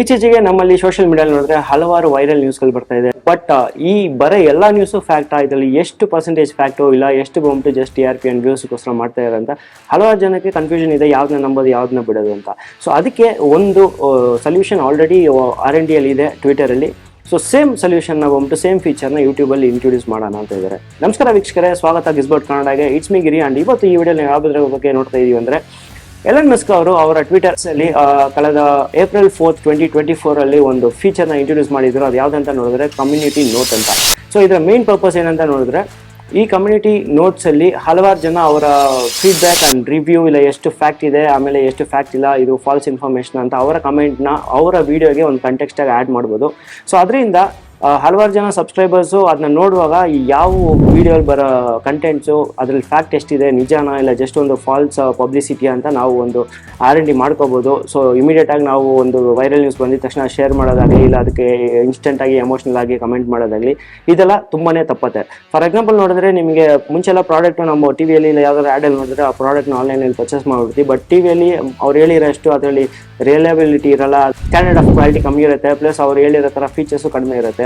ಇತ್ತೀಚೆಗೆ ನಮ್ಮಲ್ಲಿ social media ನೋಡಿದ್ರೆ ಹಲವಾರು ವೈರಲ್ ನ್ಯೂಸ್ಗಳು ಬರ್ತಾ ಇದೆ. ಬಟ್ ಈ ಬರೀ ಎಲ್ಲ ನ್ಯೂಸು ಫ್ಯಾಕ್ಟ್ ಇದರಲ್ಲಿ ಎಷ್ಟು ಪರ್ಸೆಂಟೇಜ್ ಫ್ಯಾಕ್ಟು ಇಲ್ಲ, ಎಷ್ಟು ಬಂತು just T R P and ವ್ಯೂಸ್ಗೋಸ್ಕರ ಮಾಡ್ತಾ ಇದ್ದಾರೆ ಅಂತ ಹಲವಾರು ಜನಕ್ಕೆ ಕನ್ಫ್ಯೂಷನ್ ಇದೆ ಯಾವ್ದನ್ನ ನಂಬೋದು ಯಾವ್ದನ್ನ ಬಿಡೋದು ಅಂತ. ಸೊ ಅದಕ್ಕೆ ಒಂದು ಸೊಲ್ಯೂಷನ್ ಆಲ್ರೆಡಿ ಆರ್ ಎನ್ ಡಿಯಲ್ಲಿ ಇದೆ ಟ್ವಿಟರಲ್ಲಿ ಸೊ ಸೇಮ್ ಸೊಲ್ಯೂಷನ್ ಬಂದ್ಬಿಟ್ಟು ಸೇಮ್ ಫೀಚರ್ನ ಯೂಟ್ಯೂಬಲ್ಲಿ ಇಂಟ್ರೊಡ್ಯೂಸ್ ಮಾಡೋಣ ಅಂತ ಇದ್ದಾರೆ ನಮಸ್ಕಾರ ವೀಕ್ಷಕರೇ, ಸ್ವಾಗತ ಗಿಸ್ಬೋರ್ಡ್ ಕನ್ನಡಗೆ. ಇಟ್ಸ್ ಮಿ ಗಿರಿ ಅಂಡ್ ಇವತ್ತು ಈ ವಿಡಿಯೋ ಯಾವುದ್ರ ಬಗ್ಗೆ ನೋಡ್ತಾ ಇದೀವಿ ಅಂದರೆ ಎಲನ್ ಮಸ್ಕ್ ಅವರು ಅವರ ಟ್ವಿಟರ್ಸ್ ಅಲ್ಲಿ ಕಳೆದ April fourth twenty twenty four ಅಲ್ಲಿ ಒಂದು ಫೀಚರ್ನ ಇಂಟ್ರೊಡ್ಯೂಸ್ ಮಾಡಿದ್ರು. ಅದು ಯಾವ್ದಂತ ನೋಡಿದ್ರೆ ಕಮ್ಯುನಿಟಿ ನೋಟ್ ಅಂತ. ಸೊ ಇದರ ಮೇನ್ ಪರ್ಪಸ್ ಏನಂತ ನೋಡಿದ್ರೆ, ಈ ಕಮ್ಯುನಿಟಿ ನೋಟ್ಸ್ ಅಲ್ಲಿ ಹಲವಾರು ಜನ ಅವರ ಫೀಡ್ಬ್ಯಾಕ್ ಅಂಡ್ ರಿವ್ಯೂ ಇಲ್ಲ ಎಷ್ಟು ಫ್ಯಾಕ್ಟ್ ಇದೆ, ಆಮೇಲೆ ಎಷ್ಟು ಫ್ಯಾಕ್ಟ್ ಇಲ್ಲ, ಇದು ಫಾಲ್ಸ್ ಇನ್ಫಾರ್ಮೇಶನ್ ಅಂತ ಅವರ ಕಮೆಂಟ್ನ ಅವರ ವಿಡಿಯೋಗೆ ಒಂದು ಕಂಟೆಕ್ಸ್ಟ್ ಆಗಿ ಆ್ಯಡ್ ಮಾಡ್ಬೋದು. ಸೊ ಅದರಿಂದ ಹಲವಾರು ಜನ ಸಬ್ಸ್ಕ್ರೈಬರ್ಸು ಅದನ್ನ ನೋಡುವಾಗ ಈ ಯಾವ ವಿಡಿಯೋಲಿ ಬರೋ ಕಂಟೆಂಟ್ಸು ಅದ್ರಲ್ಲಿ ಫ್ಯಾಕ್ಟ್ ಎಷ್ಟಿದೆ, ನಿಜಾನ ಇಲ್ಲ ಜಸ್ಟ್ ಒಂದು ಫಾಲ್ಸ್ ಪಬ್ಲಿಸಿಟಿ ಅಂತ ನಾವು ಒಂದು ಆರ್ ಎನ್ ಡಿ ಮಾಡ್ಕೋಬೋದು. ಸೊ ಇಮಿಡಿಯೇಟಾಗಿ ನಾವು ಒಂದು ವೈರಲ್ ನ್ಯೂಸ್ ಬಂದಿದ ತಕ್ಷಣ ಶೇರ್ ಮಾಡೋದಾಗಲಿ, ಇಲ್ಲ ಅದಕ್ಕೆ ಇನ್ಸ್ಟೆಂಟಾಗಿ ಎಮೋಷ್ನಲ್ ಆಗಿ ಕಮೆಂಟ್ ಮಾಡೋದಾಗಲಿ, ಇದೆಲ್ಲ ತುಂಬಾ ತಪ್ಪತ್ತೆ. ಫಾರ್ ಎಕ್ಸಾಂಪಲ್ ನೋಡಿದ್ರೆ ನಿಮಗೆ ಮುಂಚೆಲ್ಲ ಪ್ರಾಡಕ್ಟ್ ನಮ್ಮ ಟಿ ವಿಯಲ್ಲಿ ಇಲ್ಲ ಯಾವ್ದಾದ್ರು ಆ್ಯಡಲ್ಲಿ ನೋಡಿದ್ರೆ ಆ ಪ್ರಾಡಕ್ಟ್ನ ಆನ್ಲೈನಲ್ಲಿ ಪರ್ಚೇಸ್ ಮಾಡ್ಬಿಡ್ತೀವಿ. ಬಟ್ ಟಿ ವಿಯಲ್ಲಿ ಅವ್ರು ಹೇಳಿರೋಷ್ಟು ಅದರಲ್ಲಿ ರಿಯಲಬಿಲಿಟಿ ಇರಲ್ಲ ಸ್ಟ್ಯಾಂಡರ್ಡ್ ಆಫ್ ಕ್ವಾಲಿಟಿ ಕಮ್ಮಿ ಇರುತ್ತೆ ಪ್ಲಸ್ ಅವ್ರು ಹೇಳಿರೋ ಥರ ಫೀಚರ್ಸು ಕಡಿಮೆ ಇರುತ್ತೆ.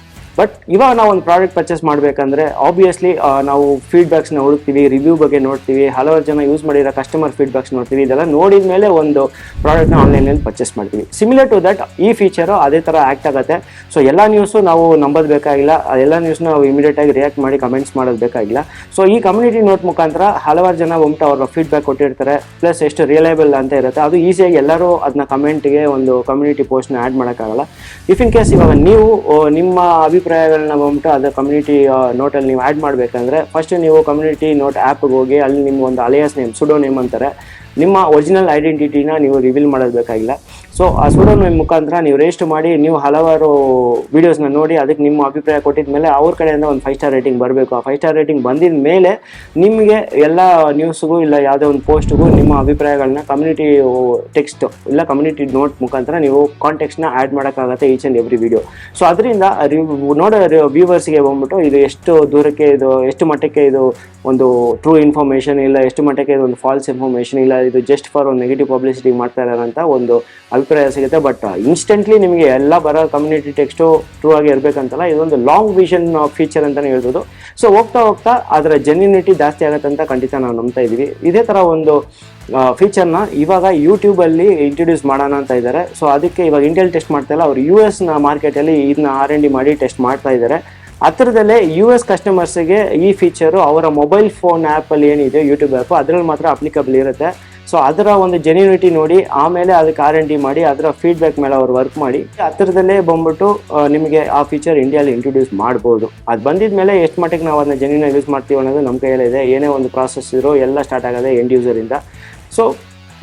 ಬಟ್ ಇವಾಗ ನಾವು ಒಂದು ಪ್ರಾಡಕ್ಟ್ ಪರ್ಚೇಸ್ ಮಾಡಬೇಕಂದ್ರೆ ಆಬ್ವಿಯಸ್ಲಿ ನಾವು ಫೀಡ್ಬ್ಯಾಕ್ಸ್ನ ಹುಡುಕ್ತೀವಿ ರಿವ್ಯೂ ಬಗ್ಗೆ ನೋಡ್ತೀವಿ, ಹಲವಾರು ಜನ ಯೂಸ್ ಮಾಡಿರೋ ಕಸ್ಟಮರ್ ಫೀಡ್ಬ್ಯಾಕ್ಸ್ ನೋಡ್ತೀವಿ, ಇದೆಲ್ಲ ನೋಡಿದ ಮೇಲೆ ಒಂದು ಪ್ರಾಡಕ್ಟ್ನ ಆನ್ಲೈನಲ್ಲಿ ಪರ್ಚೇಸ್ ಮಾಡ್ತೀವಿ. ಸಿಮಿಲರ್ ಟು ದಟ್ ಈ ಫೀಚರು ಅದೇ ಥರ ಆ್ಯಕ್ಟ್ ಆಗುತ್ತೆ. ಸೊ ಎಲ್ಲ ನ್ಯೂಸು ನಾವು ನಂಬೋದು ಬೇಕಾಗಿಲ್ಲ ಎಲ್ಲ ನ್ಯೂಸ್ನ ನಾವು ಇಮಿಡಿಯೇಟಾಗಿ ರಿಯಾಕ್ಟ್ ಮಾಡಿ ಕಮೆಂಟ್ಸ್ ಮಾಡೋದು ಬೇಕಾಗಿಲ್ಲ. ಸೊ ಈ ಕಮ್ಯುನಿಟಿ ನೋಟ್ ಮುಖಾಂತರ ಹಲವಾರು ಜನ ಒಮ್ಟ ಅವರ ಫೀಡ್ಬ್ಯಾಕ್ ಕೊಟ್ಟಿರ್ತಾರೆ ಪ್ಲಸ್ ಎಷ್ಟು ರಿಯಲೈಬಲ್ ಅಂತ ಇರುತ್ತೆ. ಅದು ಈಸಿಯಾಗಿ ಎಲ್ಲರೂ ಅದನ್ನ ಕಮೆಂಟ್ಗೆ ಒಂದು ಕಮ್ಯುನಿಟಿ ಪೋಸ್ಟ್ನ ಆ್ಯಡ್ ಮಾಡೋಕ್ಕಾಗಲ್ಲ. ಇಫ್ ಇನ್ ಕೇಸ್ ಇವಾಗ ನೀವು ನಿಮ್ಮ ನಿಮ್ಮ ಅಭಿಪ್ರಾಯಗಳನ್ನ ಬಂದ್ಬಿಟ್ಟು ಅದು ಕಮ್ಯುನಿಟಿ ನೋಟಲ್ಲಿ ನೀವು ಆ್ಯಡ್ ಮಾಡಬೇಕಂದ್ರೆ ಫಸ್ಟ್ ನೀವು ಕಮ್ಯುನಿಟಿ ನೋಟ್ ಆ್ಯಪ್ಗೆ ಹೋಗಿ ಅಲ್ಲಿ ನಿಮ್ಮ ಒಂದು ಅಲಿಯಾಸ್ ನೇಮ್ ಸುಡೋ ನೇಮ್ ಅಂತಾರೆ. ನಿಮ್ಮ ಒರಿಜಿನಲ್ ಐಡೆಂಟಿಟಿನ ನೀವು ರಿವೀಲ್ ಮಾಡೋದು ಬೇಕಾಗಿಲ್ಲ. ಸೊ ಆ ಸುಡೋ ನೇಮ್ ಮುಖಾಂತರ ನೀವು ರೇಸ್ಟ್ ಮಾಡಿ, ನೀವು ಹಲವಾರು ವೀಡಿಯೋಸ್ನ ನೋಡಿ, ಅದಕ್ಕೆ ನಿಮ್ಮ ಅಭಿಪ್ರಾಯ ಕೊಟ್ಟಿದ ಮೇಲೆ ಅವ್ರ ಕಡೆಯಿಂದ ಒಂದು ಫೈವ್ ಸ್ಟಾರ್ ರೇಟಿಂಗ್ ಬರಬೇಕು. ಆ ಫೈವ್ ಸ್ಟಾರ್ ರೇಟಿಂಗ್ ಬಂದಿದ ಮೇಲೆ ನಿಮಗೆ ಎಲ್ಲ ನ್ಯೂಸ್ಗೂ ಇಲ್ಲ ಯಾವುದೇ ಒಂದು ಪೋಸ್ಟ್ಗೂ ನಿಮ್ಮ ಅಭಿಪ್ರಾಯಗಳನ್ನ ಕಮ್ಯುನಿಟಿ ಟೆಕ್ಸ್ಟ್ ಇಲ್ಲ ಕಮ್ಯುನಿಟಿ ನೋಟ್ ಮುಖಾಂತರ ನೀವು ಕಾಂಟೆಕ್ಸ್ನ add ಮಾಡೋಕ್ಕಾಗತ್ತೆ each and every video so ಅದರಿಂದ ನೋಡೋ ವ್ಯೂವರ್ಸ್ಗೆ ಬಂದ್ಬಿಟ್ಟು ಇದು ಎಷ್ಟು ದೂರಕ್ಕೆ ಇದು, ಎಷ್ಟು ಮಟ್ಟಕ್ಕೆ ಇದು ಒಂದು ಟ್ರೂ ಇನ್ಫಾರ್ಮೇಷನ್ ಇಲ್ಲ, ಎಷ್ಟು ಮಟ್ಟಕ್ಕೆ ಇದು ಒಂದು ಫಾಲ್ಸ್ ಇನ್ಫಾರ್ಮೇಷನ್ ಇಲ್ಲ, ಇದು ಜಸ್ಟ್ ಫಾರ್ ಒಂದು ನೆಗೆಟಿವ್ ಪಬ್ಲಿಸಿಟಿ ಮಾಡ್ತಾ ಇರೋಂಥ ಒಂದು ಅಭಿಪ್ರಾಯ ಸಿಗುತ್ತೆ ಬಟ್ ಇನ್ಸ್ಟೆಂಟ್ಲಿ ನಿಮಗೆ ಎಲ್ಲ ಬರೋ ಕಮ್ಯುನಿಟಿ ಟೆಕ್ಸ್ಟು ಟ್ರೂ ಆಗಿ ಇರಬೇಕಂತಲ್ಲ, ಇದೊಂದು ಲಾಂಗ್ ವಿಷನ್ ಫೀಚರ್ ಅಂತಲೇ ಹೇಳ್ಬೋದು. ಸೊ ಹೋಗ್ತಾ ಹೋಗ್ತಾ ಅದರ ಜೆನ್ಯೂನಿಟಿ ಜಾಸ್ತಿ ಆಗುತ್ತೆ ಅಂತ ಖಂಡಿತ ನಾವು ನಂಬ್ತಾ ಇದ್ದೀವಿ. ಇದೇ ಥರ ಒಂದು ಫೀಚರ್ನ ಇವಾಗ ಯೂಟ್ಯೂಬಲ್ಲಿ ಇಂಟ್ರೊಡ್ಯೂಸ್ ಮಾಡೋಣ ಅಂತ ಇದ್ದಾರೆ. ಸೊ ಅದಕ್ಕೆ ಇವಾಗ ಇಂಟೆಲ್ ಟೆಸ್ಟ್ ಮಾಡ್ತಾ ಇಲ್ಲ, ಅವರು ಯು ಎಸ್ನ ಮಾರ್ಕೆಟಲ್ಲಿ ಇದನ್ನ ಆರ್ ಎನ್ ಡಿ ಮಾಡಿ ಟೆಸ್ಟ್ ಮಾಡ್ತಾ ಇದ್ದಾರೆ. ಹತ್ರದಲ್ಲೇ ಯು ಎಸ್ ಕಸ್ಟಮರ್ಸ್ಗೆ ಈ ಫೀಚರು ಅವರ ಮೊಬೈಲ್ ಫೋನ್ ಆ್ಯಪಲ್ಲಿ ಏನಿದೆ ಯೂಟ್ಯೂಬ್ ಆ್ಯಪ್ ಅದರಲ್ಲಿ ಮಾತ್ರ ಅಪ್ಲಿಕಬಲ್ ಇರುತ್ತೆ. ಸೊ ಅದರ ಒಂದು ಜೆನ್ಯುನಿಟಿ ನೋಡಿ, ಆಮೇಲೆ ಅದಕ್ಕೆ ಆರ್ ಎನ್ ಡಿ ಮಾಡಿ, ಅದರ ಫೀಡ್ಬ್ಯಾಕ್ ಮೇಲೆ ಅವ್ರು ವರ್ಕ್ ಮಾಡಿ ಹತ್ತಿರದಲ್ಲೇ ಬಂದ್ಬಿಟ್ಟು ನಿಮಗೆ ಆ ಫೀಚರ್ ಇಂಡಿಯಾಲಿ ಇಂಟ್ರೊಡ್ಯೂಸ್ ಮಾಡ್ಬೋದು. ಅದು ಬಂದಿದ ಮೇಲೆ ಎಷ್ಟು ಮಟ್ಟಿಗೆ ನಾವು ಅದನ್ನ ಜೆನ್ಯೂನ್ ಯೂಸ್ ಮಾಡ್ತೀವಿ ಅನ್ನೋದು ನಮ್ಮ ಕೈಯಲ್ಲಿದೆ ಏನೇ ಒಂದು ಪ್ರಾಸೆಸ್ ಇರೋ ಎಲ್ಲ ಸ್ಟಾರ್ಟ್ ಆಗೋದೆ ಎಂಡ್ ಯೂಸರಿಂದ ಸೊ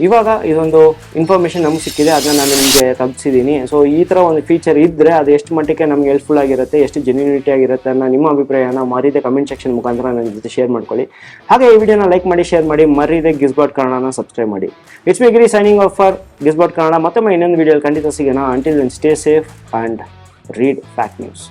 ಇವಾಗ ಇದೊಂದು ಇನ್ಫಾರ್ಮೇಷನ್ ನಮ್ಗೆ ಸಿಕ್ಕಿದೆ ಅದನ್ನ ನಾನು ನಿಮಗೆ ತಪ್ಪಿಸಿದ್ದೀನಿ ಸೊ ಈ ಥರ ಒಂದು ಫೀಚರ್ ಇದ್ದರೆ ಅದು ಎಷ್ಟು ಮಟ್ಟಿಗೆ ನಮ್ಗೆ ಹೆಲ್ಪ್ಫುಲ್ ಆಗಿರುತ್ತೆ, ಎಷ್ಟು ಜೆನ್ಯೂನಿಟಿ ಆಗಿರುತ್ತೆ ಅನ್ನೋ ನಿಮ್ಮ ಅಭಿಪ್ರಾಯನ ಮರೀದೆ ಕಮೆಂಟ್ ಸೆಕ್ಷನ್ ಮುಖಾಂತರ ನನ್ನ ಜೊತೆ ಶೇರ್ ಮಾಡ್ಕೊಳ್ಳಿ. ಹಾಗೆ ಈ ವಿಡಿಯೋನ ಲೈಕ್ ಮಾಡಿ ಶೇರ್ ಮಾಡಿ, ಮರಿದೆ ಗಿಸ್ಬಾಟ್ ಕನ್ನಡನ ಸಬ್ಸ್ಕ್ರೈಬ್ ಮಾಡಿ. It's me Giri signing off for Gizbot Kannada ಮತ್ತೊಮ್ಮೆ ಇನ್ನೊಂದು ವಿಡಿಯೋ ಖಂಡಿತ ಸಿಗೋಣ. Until then stay safe and read fact news